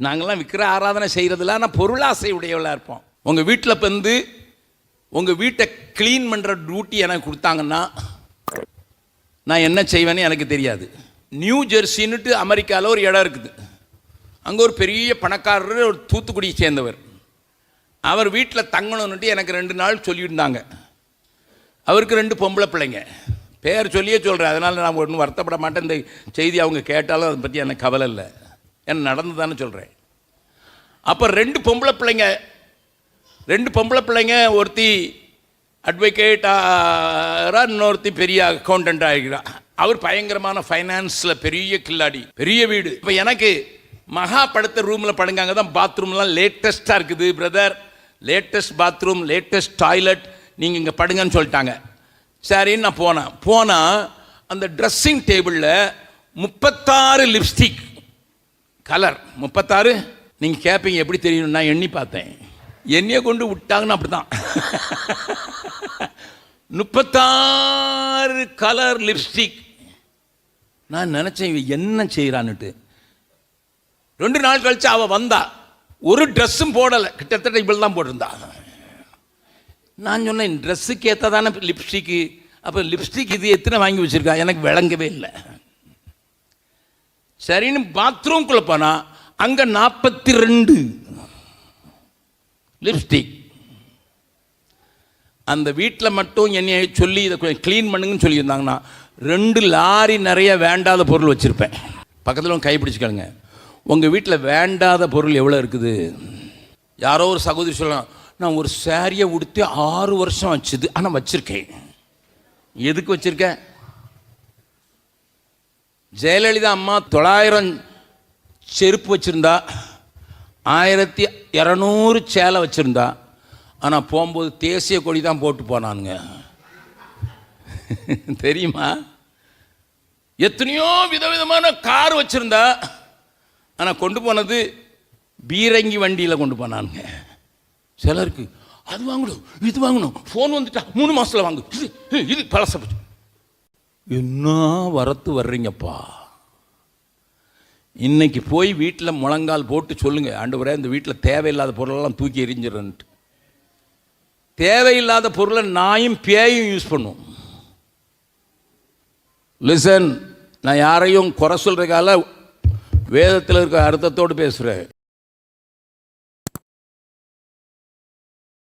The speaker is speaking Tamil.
நாங்கள்லாம் விக்கிர ஆராதனை செய்கிறதுல ஆனால் பொருளாசை உடையவளாக இருப்போம். உங்கள் வீட்டில் வந்து உங்கள் வீட்டை க்ளீன் பண்ணுற டியூட்டி எனக்கு கொடுத்தாங்கன்னா நான் என்ன செய்வேன்னு எனக்கு தெரியாது. நியூ ஜெர்சின்னுட்டு அமெரிக்காவில் ஒரு இடம் இருக்குது. அங்கே ஒரு பெரிய பணக்காரர் ஒரு தூத்துக்குடியை சேர்ந்தவர். அவர் வீட்டில் தங்கணும்னுட்டு எனக்கு ரெண்டு நாள் சொல்லியிருந்தாங்க. அவருக்கு ரெண்டு பொம்பளை பிள்ளைங்க. பேர் சொல்லியே சொல்கிறேன் அதனால் நான் ஒன்றும் வருத்தப்பட மாட்டேன். இந்த செய்தி அவங்க கேட்டாலும் அதை பற்றி எனக்கு கவலை இல்லை. ஏன்னா நடந்து தானே சொல்கிறேன் அப்போ ரெண்டு பொம்பளை பிள்ளைங்க ரெண்டு பொம்பளை பிள்ளைங்க ஒருத்தி அட்வொகேட்டாரா இன்னொருத்தி பெரிய அக்கௌண்டண்ட் ஆகிறா அவர் பயங்கரமான ஃபைனான்ஸில் பெரிய கில்லாடி பெரிய வீடு. இப்போ எனக்கு மகா படுத்த ரூமில் படுங்க அங்கே தான் பாத்ரூம்லாம் லேட்டஸ்ட்டாக இருக்குது brother latest bathroom latest toilet நீங்கள் இங்கே படுங்கன்னு சொல்லிட்டாங்க. சரின்னு நான் போனேன். போனால் அந்த ட்ரெஸ்ஸிங் டேபிளில் முப்பத்தாறு லிப்ஸ்டிக் கலர். முப்பத்தாறு? நீங்கள் கேட்பீங்க எப்படி தெரியும் நான் எண்ணி பார்த்தேன். எண்ணியை கொண்டு விட்டாங்கன்னு அப்படி தான் முப்பத்தாறு கலர் லிப்ஸ்டிக் நான் நினச்சேன் இவ என்ன செய்கிறான்னுட்டு ரெண்டு நாள் கழிச்சு அவள் வந்தா. ஒரு ட்ரெஸ்ஸும் போடலை. கிட்டத்தட்ட இவ்வளோ தான் போட்டிருந்தா. நான் சொன்னேன் ட்ரெஸ்ஸுக்கு ஏற்றதான லிப்ஸ்டிக்கு அப்போ லிப்ஸ்டிக் இது எத்தனை வாங்கி வச்சுருக்கா? எனக்கு விளங்கவே இல்லை. சரின்னு பாத்ரூம்குள்ளே போனால் அங்கே நாற்பத்தி ரெண்டு லிப்ஸ்டிக் அந்த வீட்டில் மட்டும் என்னை சொல்லி இதை கொஞ்சம் க்ளீன் பண்ணுங்கன்னு சொல்லியிருந்தாங்கன்னா ரெண்டு லாரி நிறைய வேண்டாத பொருள் வச்சுருப்பேன். பக்கத்தில் கை பிடிச்சிக்கலுங்க உங்கள் வீட்டில் வேண்டாத பொருள் எவ்வளோ இருக்குது? யாரோ ஒரு சகோதரி சொல்லலாம் நான் ஒரு சேரீயை உடுத்தி ஆறு வருஷம் வச்சுது ஆனால் வச்சுருக்கேன். எதுக்கு வச்சுருக்கேன்? ஜெயலலிதா அம்மா தொள்ளாயிரம் செருப்பு வச்சுருந்தா ஆயிரத்தி இரநூறு சேலை வச்சுருந்தா ஆனால் போகும்போது தேசிய கொடி தான் போட்டு போனானுங்க. தெரியுமா? எத்தனையோ விதவிதமான கார் வச்சுருந்தா ஆனால் கொண்டு போனது பீரங்கி வண்டியில் கொண்டு போனானுங்க. சிலருக்கு அது வாங்கணும் இது வாங்கணும் ஃபோன் வந்துட்டா மூணு மாதத்தில் வாங்கு இது இது பழசப்பட்டு என்ன வரத்து வர்றீங்கப்பா. இன்னைக்கு போய் வீட்டில் முழங்கால் போட்டு சொல்லுங்கள் ஆண்டவரே இந்த வீட்டில் தேவையில்லாத பொருளெல்லாம் தூக்கி எரிஞ்சிடன்ட்டு தேவையில்லாத பொருளை நாயும் பேயும் யூஸ் பண்ணும். லிசன் நான் யாரையும் குறை சொல்கிறதுக்கால வேதத்தில் இருக்க அர்த்தத்தோடு பேசுகிறேன்